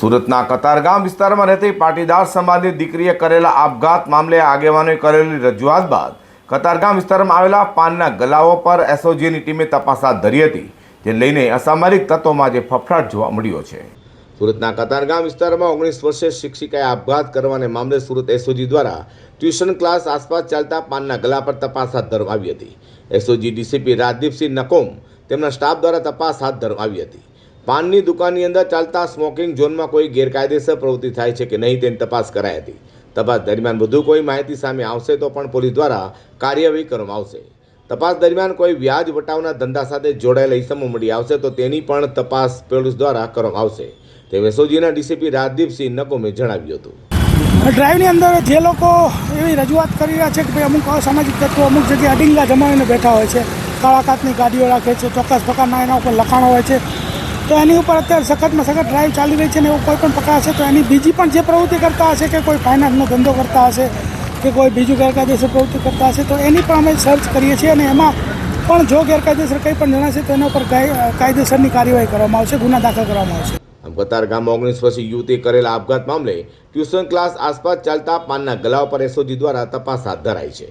સુરતના કતારગામ વિસ્તારમાં રહેતી પાટીદાર સમાજની દીકરીએ કરેલા આપઘાત મામલે આગેવાનોએ કરેલી રજૂઆત બાદ કતારગામ વિસ્તારમાં આવેલા પાનના ગલાઓ પર એસઓજીની ટીમે તપાસ હાથ ધરી હતી, જે લઈને અસામરિક તત્વોમાં જે ફફડાટ જોવા મળ્યો છે. સુરતના કતારગામ વિસ્તારમાં ઓગણીસ વર્ષે શિક્ષિકાએ આપઘાત કરવાને મામલે સુરત એસઓજી દ્વારા ટ્યુશન ક્લાસ આસપાસ ચાલતા પાનના ગલા પર તપાસ હાથ ધરવામાં આવી હતી. એસઓજી ડીસીપી રાજદીપસિંહ નકોમ તેમના સ્ટાફ દ્વારા તપાસ હાથ ધરવામાં આવી હતી. પાનની દુકાનની અંદર ચાલતા સ્મોકિંગ ઝોનમાં કોઈ ગેરકાયદેસર પ્રવૃત્તિ થાય છે કે નહીં તેની તપાસ કરાઈ હતી. તપાસ દરમિયાન વધુ કોઈ માહિતી સામે આવશે તો પણ પોલીસ દ્વારા કાર્યવાહી કરવામાં આવશે. તપાસ દરમિયાન કોઈ વ્યાજ વટાવના ધંધા સાથે જોડાયેલા ઇસમો મળી આવશે તો તેની પણ તપાસ પોલીસ દ્વારા કરવામાં આવશે. તે વેસોજીના ડીસીપી રાજદીપસિંહ નકોમે જણાવ્યું હતું. ડ્રાઈવની અંદર જે લોકો એવી રજૂઆત કરી રહ્યા છે કે ભાઈ અમુક અસામાજિક તત્વો અમુક જગ્યાએ અડીંગા જમાવીને બેઠા હોય છે, કાળા કાચની ગાડીઓ રાખે છે, ચોક્કસ પ્રકારના એના ઉપર લખાણો હોય છે તો એની ઉપર અત્યારે સખતમાં સખત ડ્રાઈવ ચાલી રહી છે ને એવું કોઈ પણ પકડાશે તો એની બીજી પણ જે પ્રવૃત્તિ કરતા હશે કે કોઈ ફાઇનાન્સનો ધંધો કરતા હશે કે કોઈ બીજું ગેરકાયદેસર પ્રવૃત્તિ કરતા હશે, તો એની પણ અમે સર્ચ કરીએ છીએ અને એમાં પણ જો ગેરકાયદેસર કંઈ પણ જણાશે તો એના ઉપર કાય- કાયદેસરની કાર્યવાહી કરવામાં આવશે, ગુના દાખલ કરવામાં આવશે. કતાર ગામમાં ઓગણીસ વર્ષીય યુવતી કરેલા આપઘાત મામલે ટ્યુશન ક્લાસ આસપાસ ચાલતા પાનના ગલા ઉપર એસઓજી દ્વારા તપાસ હાથ ધરાઈ છે.